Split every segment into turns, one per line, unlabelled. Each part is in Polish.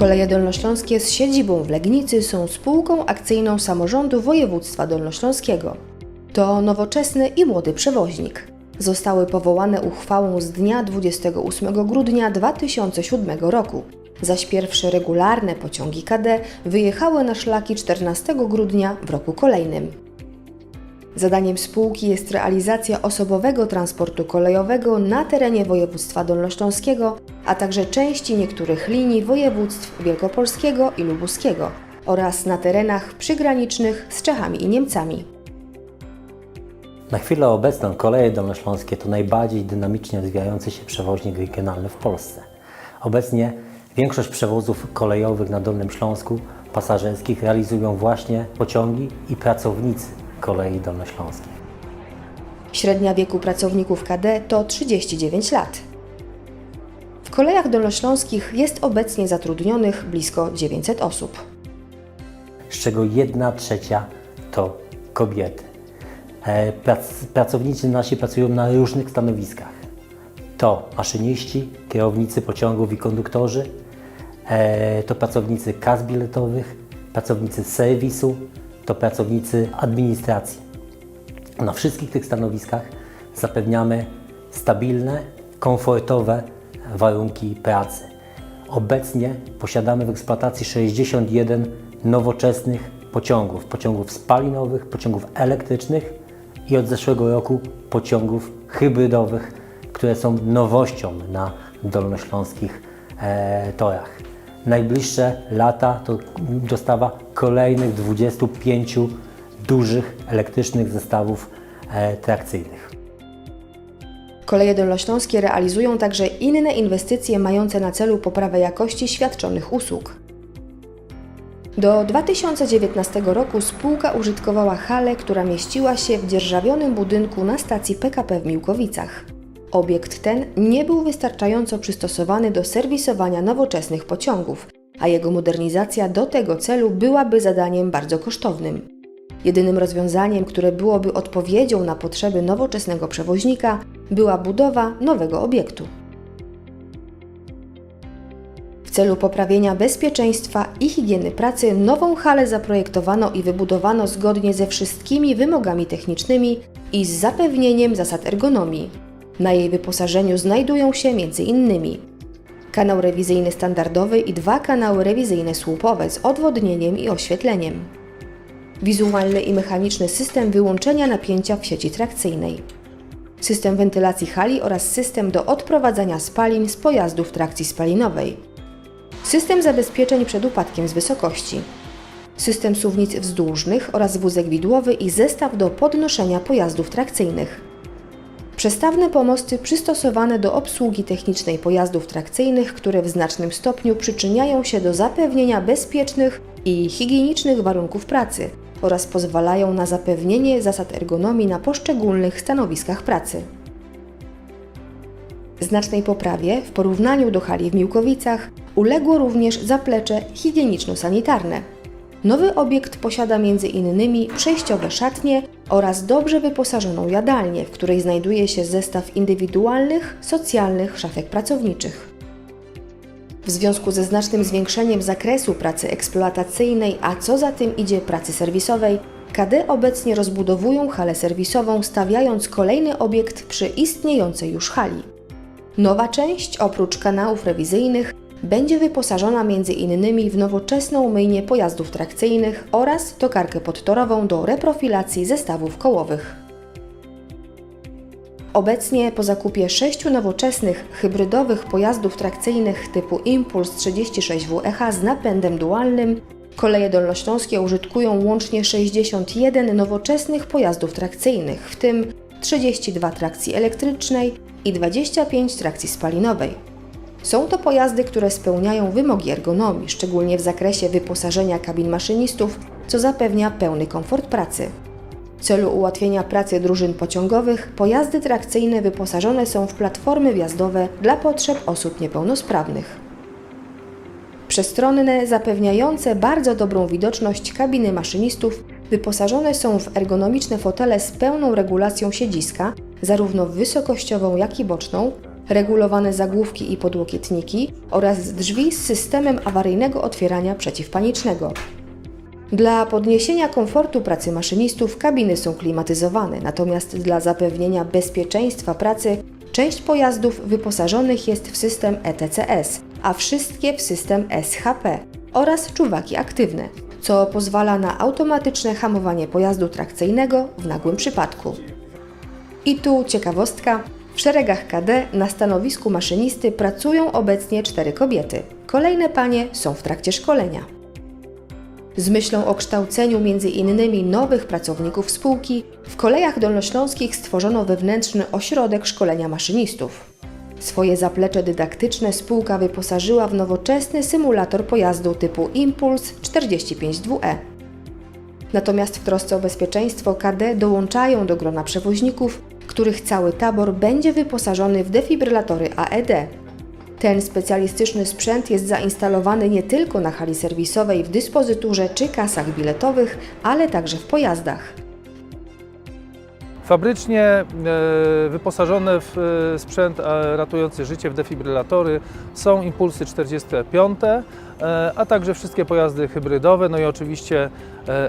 Koleje Dolnośląskie z siedzibą w Legnicy są spółką akcyjną samorządu województwa dolnośląskiego. To nowoczesny i młody przewoźnik. Zostały powołane uchwałą z dnia 28 grudnia 2007 roku, zaś pierwsze regularne pociągi KD wyjechały na szlaki 14 grudnia w roku kolejnym. Zadaniem spółki jest realizacja osobowego transportu kolejowego na terenie województwa dolnośląskiego, a także części niektórych linii województw wielkopolskiego i lubuskiego oraz na terenach przygranicznych z Czechami i Niemcami.
Na chwilę obecną koleje dolnośląskie to najbardziej dynamicznie rozwijający się przewoźnik regionalny w Polsce. Obecnie większość przewozów kolejowych na Dolnym Śląsku pasażerskich realizują właśnie pociągi i pracownicy kolei dolnośląskich.
Średnia wieku pracowników KD to 39 lat. W kolejach dolnośląskich jest obecnie zatrudnionych blisko 900 osób.
z czego jedna trzecia to kobiety. E, Prac, pracownicy nasi pracują na różnych stanowiskach. To maszyniści, kierownicy pociągów i konduktorzy, e, to pracownicy kas biletowych, pracownicy serwisu, to pracownicy administracji. Na wszystkich tych stanowiskach zapewniamy stabilne, komfortowe warunki pracy. Obecnie posiadamy w eksploatacji 61 nowoczesnych pociągów, pociągów spalinowych, pociągów elektrycznych i od zeszłego roku pociągów hybrydowych, które są nowością na dolnośląskich e, torach. Najbliższe lata to dostawa kolejnych 25 dużych elektrycznych zestawów e, trakcyjnych.
Koleje dolnośląskie realizują także inne inwestycje mające na celu poprawę jakości świadczonych usług. Do 2019 roku spółka użytkowała halę, która mieściła się w dzierżawionym budynku na stacji PKP w Miłkowicach. Obiekt ten nie był wystarczająco przystosowany do serwisowania nowoczesnych pociągów, a jego modernizacja do tego celu byłaby zadaniem bardzo kosztownym. Jedynym rozwiązaniem, które byłoby odpowiedzią na potrzeby nowoczesnego przewoźnika, była budowa nowego obiektu. W celu poprawienia bezpieczeństwa i higieny pracy nową halę zaprojektowano i wybudowano zgodnie ze wszystkimi wymogami technicznymi i z zapewnieniem zasad ergonomii. Na jej wyposażeniu znajdują się m.in. kanał rewizyjny standardowy i dwa kanały rewizyjne słupowe z odwodnieniem i oświetleniem. Wizualny i mechaniczny system wyłączenia napięcia w sieci trakcyjnej, system wentylacji hali oraz system do odprowadzania spalin z pojazdów trakcji spalinowej, system zabezpieczeń przed upadkiem z wysokości, system suwnic wzdłużnych oraz wózek widłowy i zestaw do podnoszenia pojazdów trakcyjnych. Przestawne pomosty przystosowane do obsługi technicznej pojazdów trakcyjnych, które w znacznym stopniu przyczyniają się do zapewnienia bezpiecznych i higienicznych warunków pracy oraz pozwalają na zapewnienie zasad ergonomii na poszczególnych stanowiskach pracy. Znacznej poprawie w porównaniu do hali w Miłkowicach uległo również zaplecze higieniczno-sanitarne. Nowy obiekt posiada m.in. przejściowe szatnie oraz dobrze wyposażoną jadalnię, w której znajduje się zestaw indywidualnych, socjalnych szafek pracowniczych. W związku ze znacznym zwiększeniem zakresu pracy eksploatacyjnej, a co za tym idzie pracy serwisowej, KD obecnie rozbudowują halę serwisową, stawiając kolejny obiekt przy istniejącej już hali. Nowa część, oprócz kanałów rewizyjnych, będzie wyposażona m.in. w nowoczesną myjnię pojazdów trakcyjnych oraz tokarkę podtorową do reprofilacji zestawów kołowych. Obecnie po zakupie sześciu nowoczesnych, hybrydowych pojazdów trakcyjnych typu Impuls 36WEH z napędem dualnym, koleje dolnośląskie użytkują łącznie 61 nowoczesnych pojazdów trakcyjnych, w tym 32 trakcji elektrycznej i 25 trakcji spalinowej. Są to pojazdy, które spełniają wymogi ergonomii, szczególnie w zakresie wyposażenia kabin maszynistów, co zapewnia pełny komfort pracy. W celu ułatwienia pracy drużyn pociągowych, pojazdy trakcyjne wyposażone są w platformy wjazdowe dla potrzeb osób niepełnosprawnych. Przestronne, zapewniające bardzo dobrą widoczność kabiny maszynistów wyposażone są w ergonomiczne fotele z pełną regulacją siedziska, zarówno wysokościową, jak i boczną, regulowane zagłówki i podłokietniki oraz drzwi z systemem awaryjnego otwierania przeciwpanicznego. Dla podniesienia komfortu pracy maszynistów kabiny są klimatyzowane, natomiast dla zapewnienia bezpieczeństwa pracy część pojazdów wyposażonych jest w system ETCS, a wszystkie w system SHP oraz czuwaki aktywne, co pozwala na automatyczne hamowanie pojazdu trakcyjnego w nagłym przypadku. I tu ciekawostka. W szeregach KD na stanowisku maszynisty pracują obecnie cztery kobiety. Kolejne panie są w trakcie szkolenia. Z myślą o kształceniu innymi nowych pracowników spółki, w kolejach dolnośląskich stworzono wewnętrzny ośrodek szkolenia maszynistów. Swoje zaplecze dydaktyczne spółka wyposażyła w nowoczesny symulator pojazdu typu Impuls 45-2E. Natomiast w trosce o bezpieczeństwo KD dołączają do grona przewoźników, których cały tabor będzie wyposażony w defibrylatory AED. Ten specjalistyczny sprzęt jest zainstalowany nie tylko na hali serwisowej w dyspozyturze czy kasach biletowych, ale także w pojazdach.
Fabrycznie e, wyposażone w e, sprzęt e, ratujący życie, w defibrylatory są impulsy 45, e, a także wszystkie pojazdy hybrydowe, no i oczywiście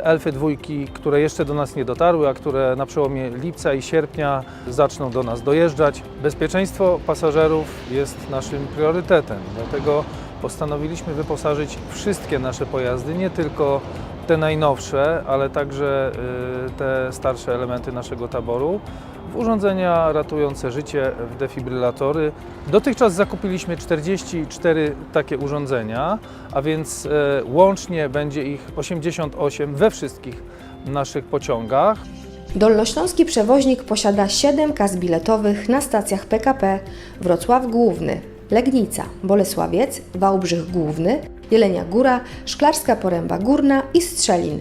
Elfy dwójki, które jeszcze do nas nie dotarły, a które na przełomie lipca i sierpnia zaczną do nas dojeżdżać. Bezpieczeństwo pasażerów jest naszym priorytetem, dlatego postanowiliśmy wyposażyć wszystkie nasze pojazdy, nie tylko te najnowsze, ale także y, te starsze elementy naszego taboru w urządzenia ratujące życie, w defibrylatory. Dotychczas zakupiliśmy 44 takie urządzenia, a więc y, łącznie będzie ich 88 we wszystkich naszych pociągach.
Dolnośląski przewoźnik posiada 7 kas biletowych na stacjach PKP Wrocław Główny, Legnica, Bolesławiec, Wałbrzych Główny, Jelenia Góra, Szklarska Poręba Górna i Strzelin.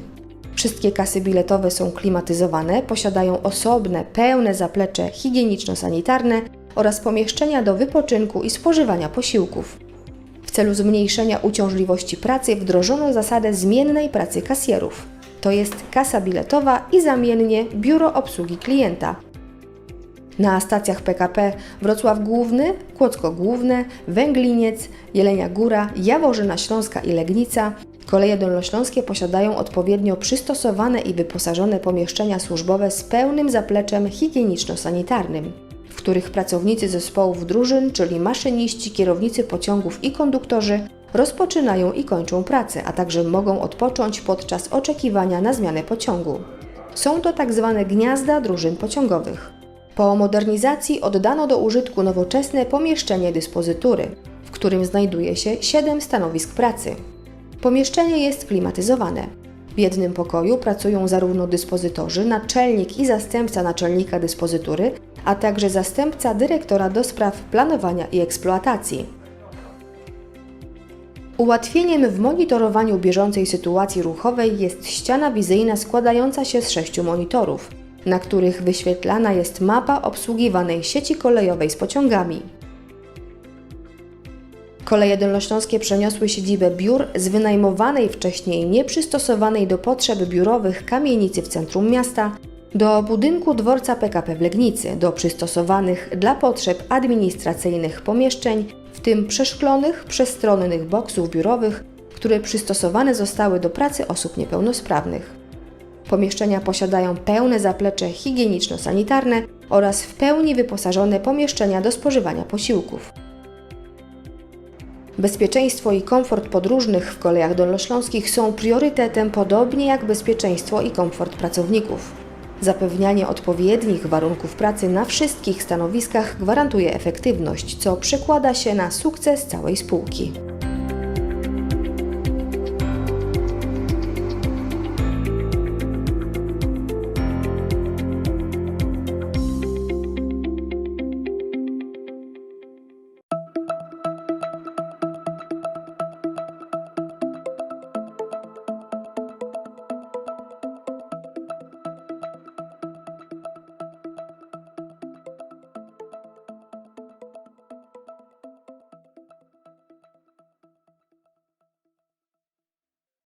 Wszystkie kasy biletowe są klimatyzowane, posiadają osobne, pełne zaplecze higieniczno-sanitarne oraz pomieszczenia do wypoczynku i spożywania posiłków. W celu zmniejszenia uciążliwości pracy wdrożono zasadę zmiennej pracy kasjerów. To jest kasa biletowa i zamiennie biuro obsługi klienta. Na stacjach PKP Wrocław Główny, Kłodzko Główne, Węgliniec, Jelenia Góra, Jaworzyna Śląska i Legnica koleje dolnośląskie posiadają odpowiednio przystosowane i wyposażone pomieszczenia służbowe z pełnym zapleczem higieniczno-sanitarnym, w których pracownicy zespołów drużyn, czyli maszyniści, kierownicy pociągów i konduktorzy rozpoczynają i kończą pracę, a także mogą odpocząć podczas oczekiwania na zmianę pociągu. Są to tak zwane gniazda drużyn pociągowych. Po modernizacji oddano do użytku nowoczesne pomieszczenie dyspozytury, w którym znajduje się 7 stanowisk pracy. Pomieszczenie jest klimatyzowane. W jednym pokoju pracują zarówno dyspozytorzy, naczelnik i zastępca naczelnika dyspozytury, a także zastępca dyrektora do spraw planowania i eksploatacji. Ułatwieniem w monitorowaniu bieżącej sytuacji ruchowej jest ściana wizyjna składająca się z sześciu monitorów, na których wyświetlana jest mapa obsługiwanej sieci kolejowej z pociągami. Koleje dolnośląskie przeniosły siedzibę biur z wynajmowanej wcześniej nieprzystosowanej do potrzeb biurowych kamienicy w centrum miasta do budynku dworca PKP w Legnicy, do przystosowanych dla potrzeb administracyjnych pomieszczeń, w tym przeszklonych, przestronnych boksów biurowych, które przystosowane zostały do pracy osób niepełnosprawnych. Pomieszczenia posiadają pełne zaplecze higieniczno-sanitarne oraz w pełni wyposażone pomieszczenia do spożywania posiłków. Bezpieczeństwo i komfort podróżnych w kolejach dolnośląskich są priorytetem, podobnie jak bezpieczeństwo i komfort pracowników. Zapewnianie odpowiednich warunków pracy na wszystkich stanowiskach gwarantuje efektywność, co przekłada się na sukces całej spółki.